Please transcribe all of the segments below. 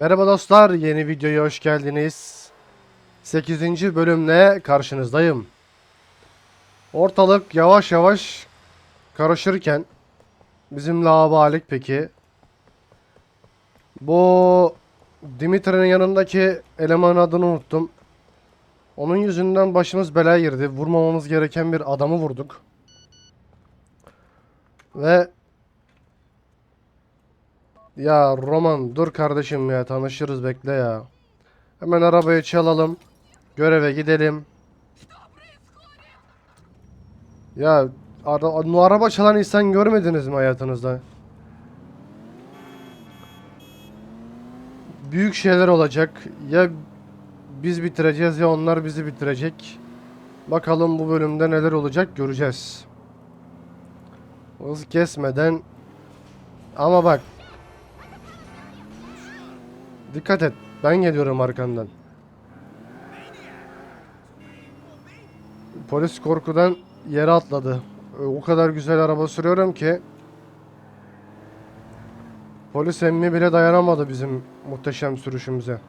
Merhaba dostlar, yeni videoya hoş geldiniz. 8. bölümle karşınızdayım. Ortalık yavaş yavaş karışırken bizim labalik peki bu Dimitri'nin yanındaki elemanın adını unuttum. Onun yüzünden başımız belaya girdi. Vurmamamız gereken bir adamı vurduk. Ve ya Roman dur kardeşim ya tanışırız bekle ya. Hemen arabayı çalalım. Göreve gidelim. Ya ara- araba çalan insan görmediniz mi hayatınızda? Büyük şeyler olacak. Ya biz bitireceğiz ya onlar bizi bitirecek. Bakalım bu bölümde neler olacak göreceğiz. Hız kesmeden ama bak Dikkat et. Ben geliyorum arkandan. Polis korkudan yere atladı. O kadar güzel araba sürüyorum ki polis emmi bile dayanamadı bizim muhteşem sürüşümüze.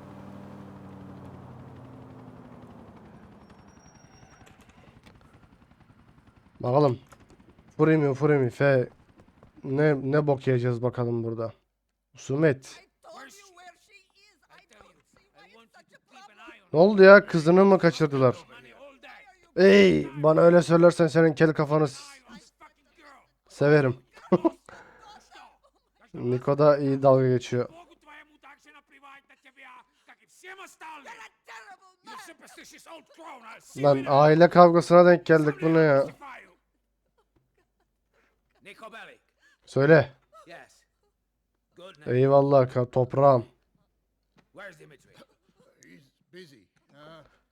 Bakalım. Furimi Furimi F ne ne bok yiyeceğiz bakalım burada. Sumet. told you where she is. I don't see why it's such a problem. Ne oldu ya? Kızını mı kaçırdılar? Ey bana öyle söylersen senin kel kafanı severim. Niko da iyi dalga geçiyor. Lan aile kavgasına denk geldik bu ne ya? Söyle. Eyvallah toprağım.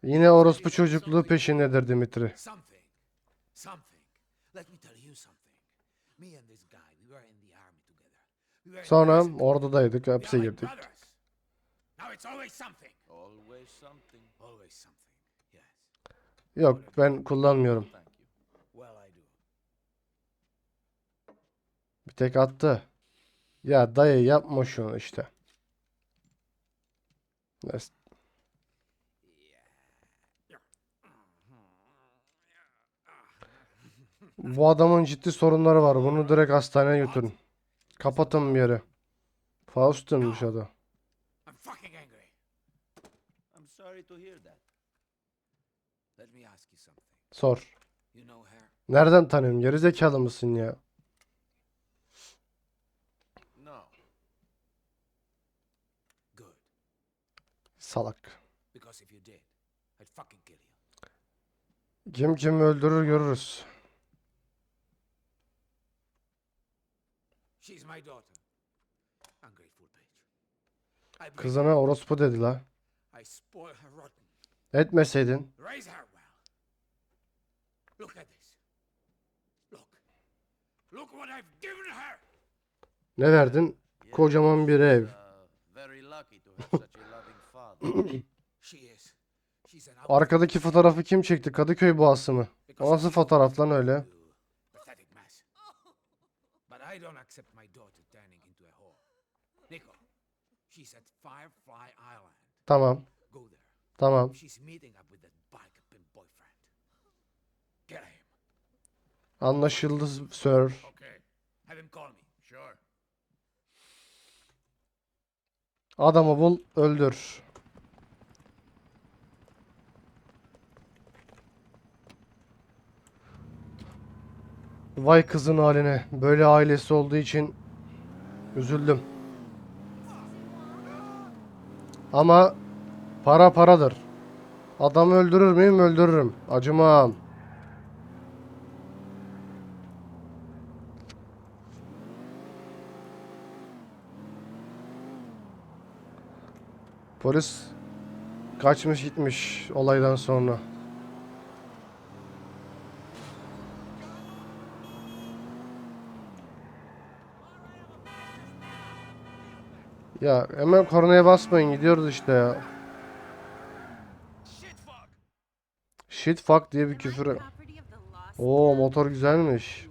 Yine orospu çocukluğu peşindedir Dimitri. Something. Something. Let me tell you something. Me and this guy, we were in the army together. We were in Sonra ordudaydık, hapse girdik. brothers. Now it's always something. always something. Always something. Yes. Yok ben kullanmıyorum. Thank you. Well, I do. Bir tek attı. Ya dayı yapma şunu işte. Neyse. Bu adamın ciddi sorunları var. Bunu direkt hastaneye götürün. Kapatın bir yere. Faust'unmuş adı. Sor. Nereden tanıyorum? Gerizekalı mısın ya? Salak. Kim kimi öldürür görürüz. She's my daughter. Ungrateful bitch. I orospu dedi la. I spoil her rotten. Etmeseydin. Raise her well. Look at this. Look. Look what I've given her. Ne verdin? Kocaman bir ev. Uh, Arkadaki fotoğrafı kim çekti? Kadıköy boğası mı? O nasıl fotoğraf lan öyle? you pathetic mess. But I don't accept my daughter turning into a whore. Nico, she's at Firefly Island. Tamam. Go there. Tamam. She's meeting up with that bike pimp boyfriend. Get him. Anlaşıldı sir. Adamı bul, öldür. Vay kızın haline. Böyle ailesi olduğu için üzüldüm. Ama para paradır. Adamı öldürür müyüm? Öldürürüm. Acımam. Polis kaçmış gitmiş olaydan sonra. Ya hemen kornaya basmayın gidiyoruz işte ya. Shit fuck. Shit fuck diye bir küfür. Oo motor güzelmiş.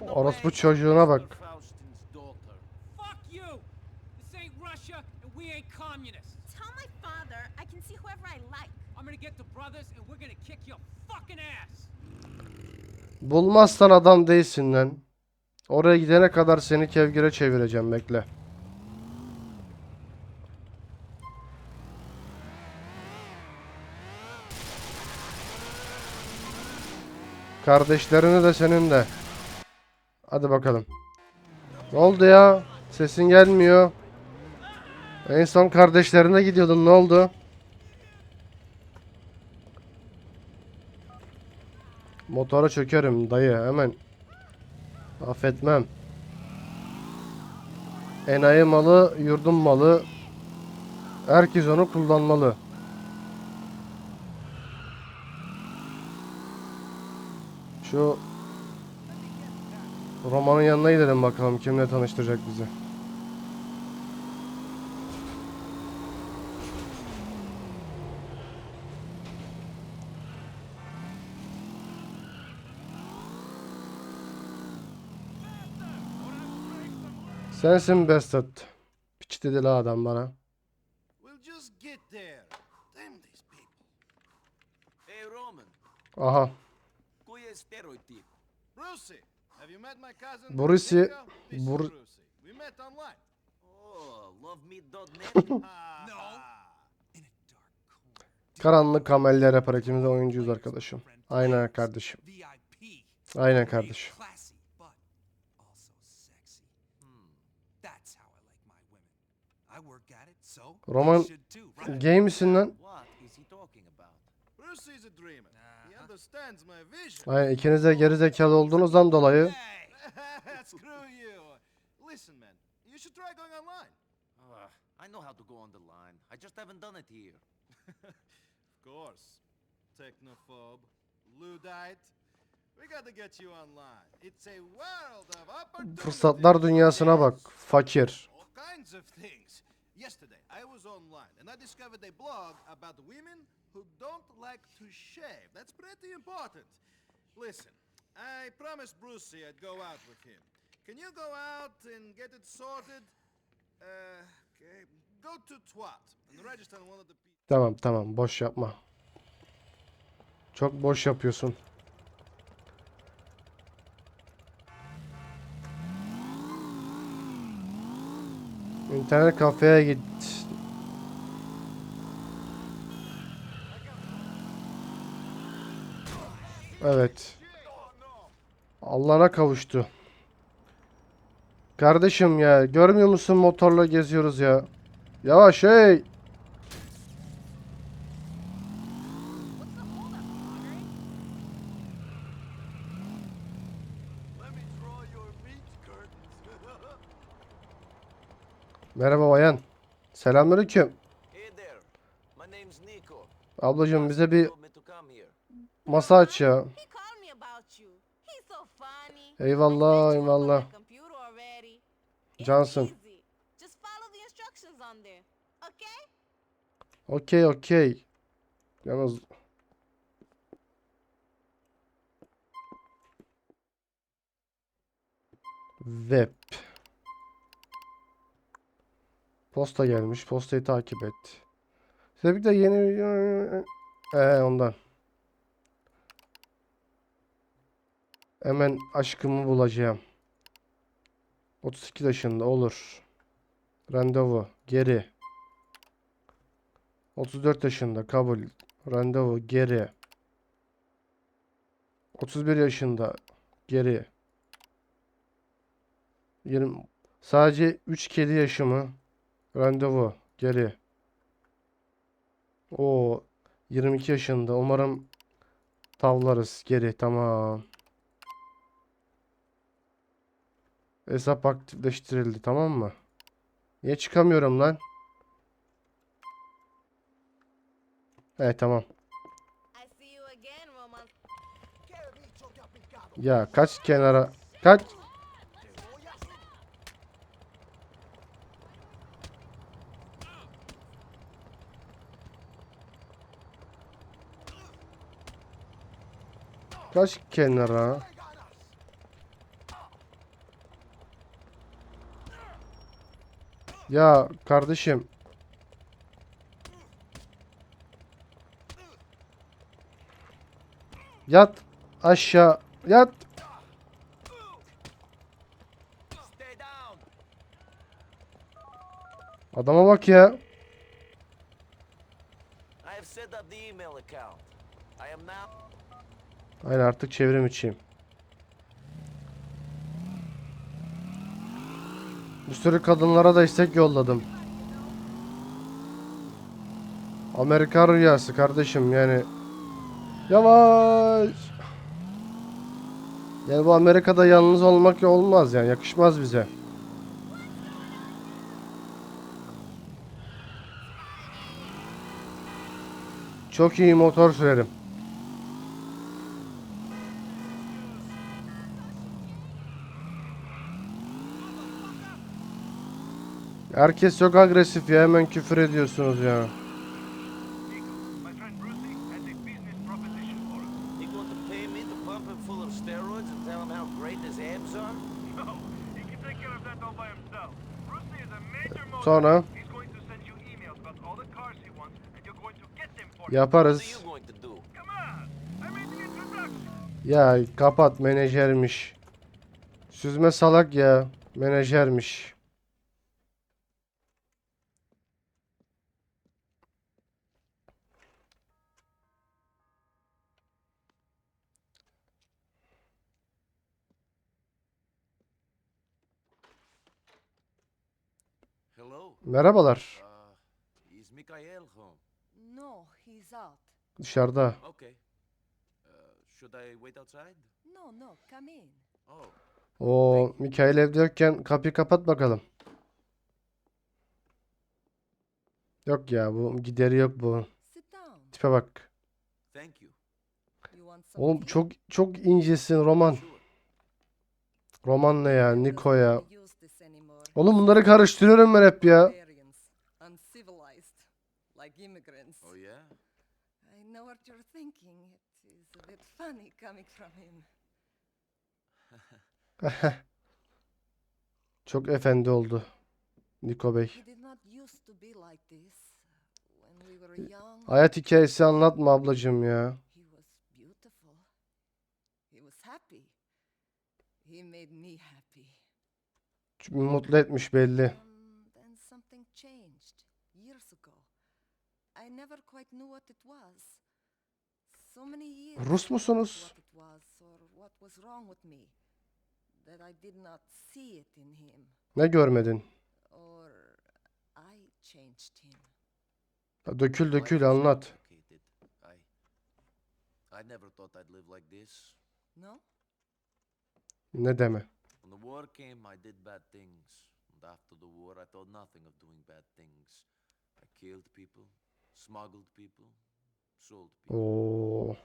Orospu çocuğuna bak. I'm gonna get the brothers, and we're gonna kick your fucking ass. Bulmazsan adam değilsin lan. Oraya gidene kadar seni kevgire çevireceğim bekle. Kardeşlerini de senin de. Hadi bakalım. Ne oldu ya? Sesin gelmiyor. En son kardeşlerine gidiyordun. Ne oldu? Motora çökerim dayı hemen. Affetmem. Enayi malı, yurdum malı. Herkes onu kullanmalı. Şu Roman'ın yanına gidelim bakalım kimle tanıştıracak bizi. Sensin Bestat. Piç dedi la adam bana. We'll just get there. Damn these people. Hey, Roman. Aha. Koji je steroid tip? Brucey, have you met my cousin? Brucey- Nico? This is Bru- Brucey. We met online. Oh, lovemeat.net? Ah, No. ah. In a dark corner. Karanlık kameller yapar ikimiz de oyuncuyuz arkadaşım. Aynen kardeşim. Aynen kardeşim. Classy, but also sexy. Hmm. That's how I like my women. I work at it, so Roman- you should too, right? Gay misin lan? What is he talking about? Brucey's a dreamer. He Understands my vision. Aynen ikiniz de geri zekalı olduğunuzdan dolayı Hey! Screw you. Listen, man, you should try going online. Ugh, I know how to go on the line. I just haven't done it here. Of course. Technophobe, Luddite. We gotta get you online. It's a world of opportunity. fırsatlar dünyasına bak. Fakir. All kinds of things. Yesterday, I was online and I discovered a blog about women who don't like to shave. That's pretty important. Listen, I promised Brucey I'd go out with him. Can you go out and get it sorted? Uh, okay. Go to Twat and register on one of the. Tamam tamam boş yapma. Çok boş yapıyorsun. İnternet kafeye git. Evet. Allah'ına kavuştu. Kardeşim ya görmüyor musun motorla geziyoruz ya. Yavaş hey. What's the holdup, Connery? Let me draw your meat curtains. Merhaba bayan. Selamünaleyküm. hey there. My name's Nico. Ablacığım bize bir Told me to come here. masa aç ya. He called me about you. He's so funny. Eyvallah, eyvallah. my computer already. It's Cansın. easy. Just follow the instructions on there. Okay? Okey okey. Yalnız Web. Posta gelmiş. Postayı takip et. Size de yeni video... Ee, ondan. Hemen aşkımı bulacağım. 32 yaşında olur. Randevu. Geri. 34 yaşında kabul. Randevu geri. 31 yaşında geri. 20 sadece 3 kedi yaşımı. Randevu geri. O 22 yaşında. Umarım tavlarız geri. Tamam. Hesap aktifleştirildi. Tamam mı? Niye çıkamıyorum lan? Evet tamam. Ya kaç kenara kaç Yaklaş kenara. Ya kardeşim. Yat aşağı yat. Adama bak ya. Aynen artık çevrim içiyim. Bir sürü kadınlara da istek yolladım. Amerikan rüyası kardeşim yani. Yavaş. Yani bu Amerika'da yalnız olmak olmaz yani yakışmaz bize. Çok iyi motor sürerim. Herkes çok agresif ya hemen küfür ediyorsunuz ya. My friend Brucey has a business proposition for us. You going to pay me to pump him full of steroids and tell him how great his abs are? No, he can take care of that all by himself. Brucey is a major motor. Sonra He's going to send you emails about all the cars he wants, and you're going to get them for him. What are yaparız. Ya kapat menajermiş. Süzme salak ya. Menajermiş. Merhabalar. İs Mikhail home? No, he's out. Dışarıda. Okay. Uh, should I wait outside? No, no, come in. Oh, O Mikail evde yokken kapıyı kapat bakalım. Yok ya bu gideri yok bu. Tipe bak. thank you. Oğlum çok çok incesin roman. Roman ne ya? Niko ya. Oğlum bunları karıştırıyorum ben hep ya. Oh yeah. I know what you're thinking. It is a bit funny coming from him. Çok efendi oldu. Niko Bey. Hayat hikayesi anlatma ablacığım ya. He was happy. He made me happy. Çünkü Mutlu etmiş belli. Rus musunuz? Ne görmedin? Dökül dökül anlat. Ne deme. The war came, I did bad things. And after the war, I thought nothing of doing bad things. I killed people, smuggled people, sold people. Oo.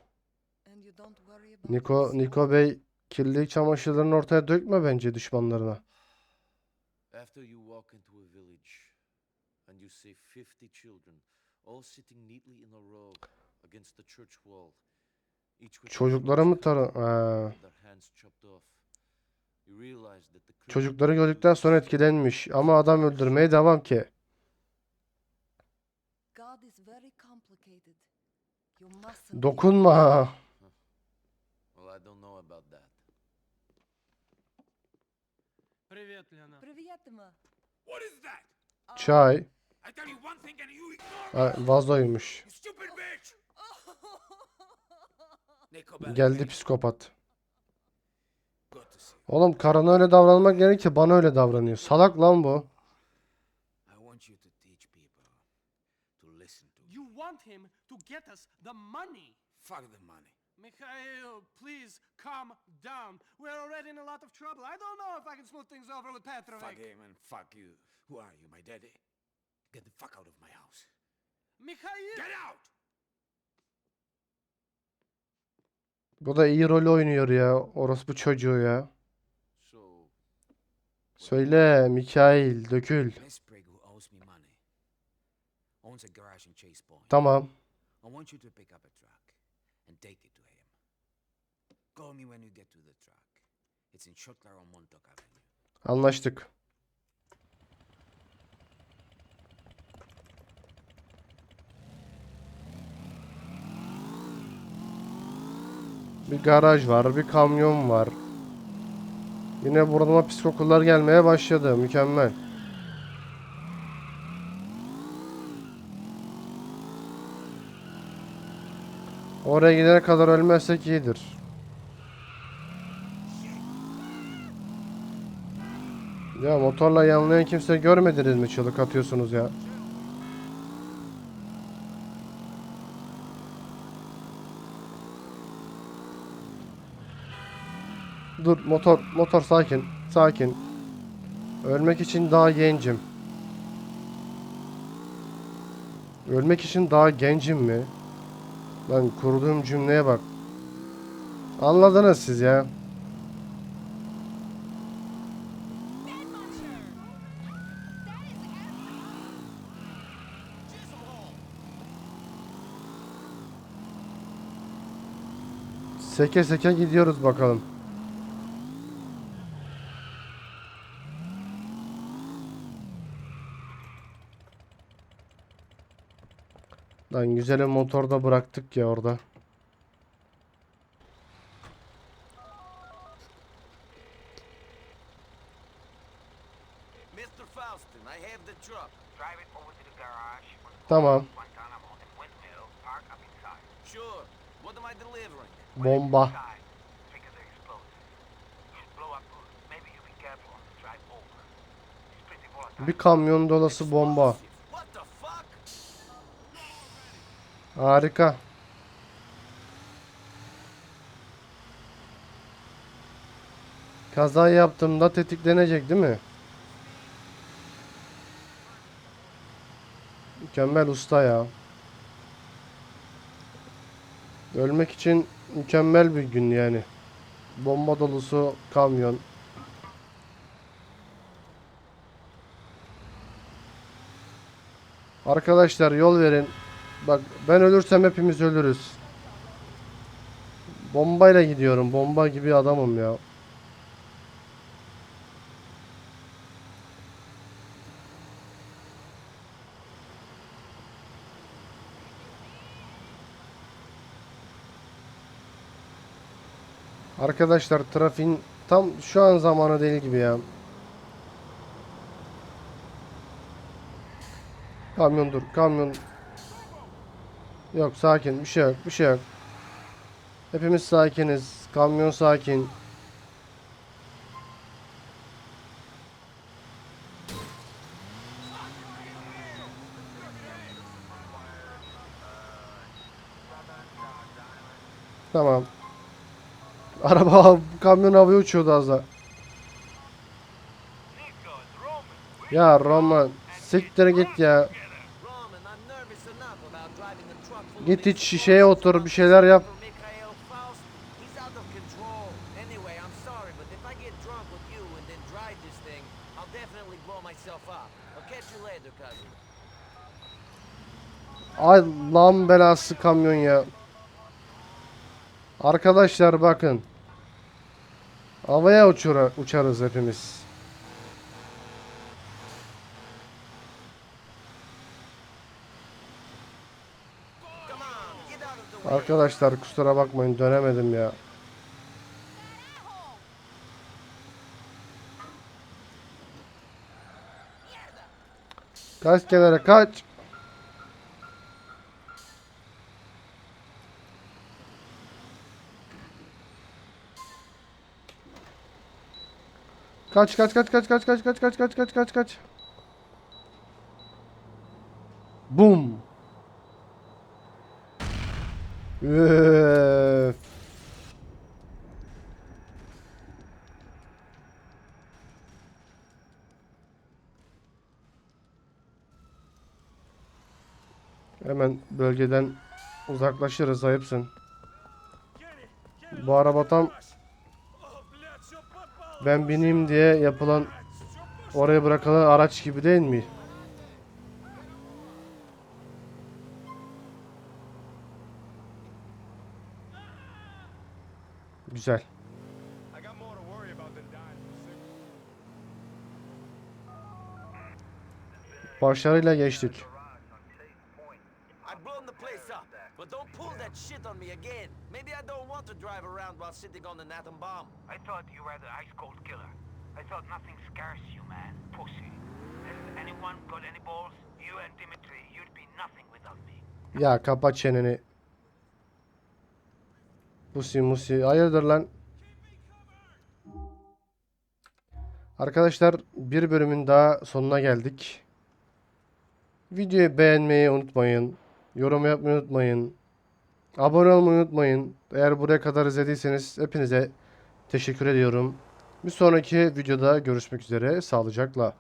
And you don't worry about Niko Niko? Bey kirli çamaşırlarını ortaya dökme bence düşmanlarına. After you walk into a village and you see 50 children all sitting neatly in a row against the church wall, Çocuklara mı throats cut Çocukları gördükten sonra etkilenmiş ama adam öldürmeye devam ki. Dokunma. Çay. Ay, vazoymuş. Geldi psikopat. Oğlum karına öyle davranmak gerekirse bana öyle davranıyor. Salak lan bu. I want you to teach people to listen to me. You want him to get us the money. Fuck the money. Mikhail, please calm down. We're already in a lot of trouble. I don't know if I can smooth things over with Petrovic. Fuck him and fuck you. Who are you, my daddy? Get the fuck out of my house. Mikhail! Get out! Bu da iyi rol oynuyor ya. Orospu çocuğu ya. Söyle Mikail dökül. Tamam. Anlaştık. Bir garaj var, bir kamyon var. Yine burnuma pis gelmeye başladı. Mükemmel. Oraya gidene kadar ölmezsek iyidir. Ya motorla yanlayan kimse görmediniz mi çığlık atıyorsunuz ya? Dur motor motor sakin sakin. Ölmek için daha gencim. Ölmek için daha gencim mi? Lan kurduğum cümleye bak. Anladınız siz ya. Seke seke gidiyoruz bakalım. Lan güzel motor da bıraktık ya orada. Tamam. Bomba. Bir kamyon dolası bomba. Harika. Kaza yaptığımda tetiklenecek değil mi? Mükemmel usta ya. Ölmek için mükemmel bir gün yani. Bomba dolusu kamyon. Arkadaşlar yol verin. Bak ben ölürsem hepimiz ölürüz. Bombayla gidiyorum. Bomba gibi adamım ya. Arkadaşlar trafiğin tam şu an zamanı değil gibi ya. Kamyon dur. Kamyon Yok sakin bir şey yok bir şey yok. Hepimiz sakiniz. Kamyon sakin. Tamam. Araba kamyon havaya uçuyordu az da. Ya Roman siktir git ya. Git iç şişeye otur bir şeyler yap. Ay lan belası kamyon ya. Arkadaşlar bakın. Havaya uçura, uçarız hepimiz. Arkadaşlar kusura bakmayın dönemedim ya. Kaç kenara kaç. Kaç kaç kaç kaç kaç kaç kaç kaç kaç kaç kaç kaç. Boom. Hemen bölgeden uzaklaşırız ayıpsın. Bu araba tam ben bineyim diye yapılan oraya bırakılan araç gibi değil mi? Güzel. I got more to worry about than dying from Başarıyla geçtik. I've blown the place up, but don't pull that shit on me me again. Maybe I don't want to drive around while sitting on an atom bomb. I thought you were the ice cold killer. I thought nothing scares you, man. Pussy. Has anyone got any balls? You and Dimitri, you'd be nothing without me. Ya kapat çeneni. Musi musi. Hayırdır lan? Arkadaşlar bir bölümün daha sonuna geldik. Videoyu beğenmeyi unutmayın. Yorum yapmayı unutmayın. Abone olmayı unutmayın. Eğer buraya kadar izlediyseniz hepinize teşekkür ediyorum. Bir sonraki videoda görüşmek üzere. Sağlıcakla.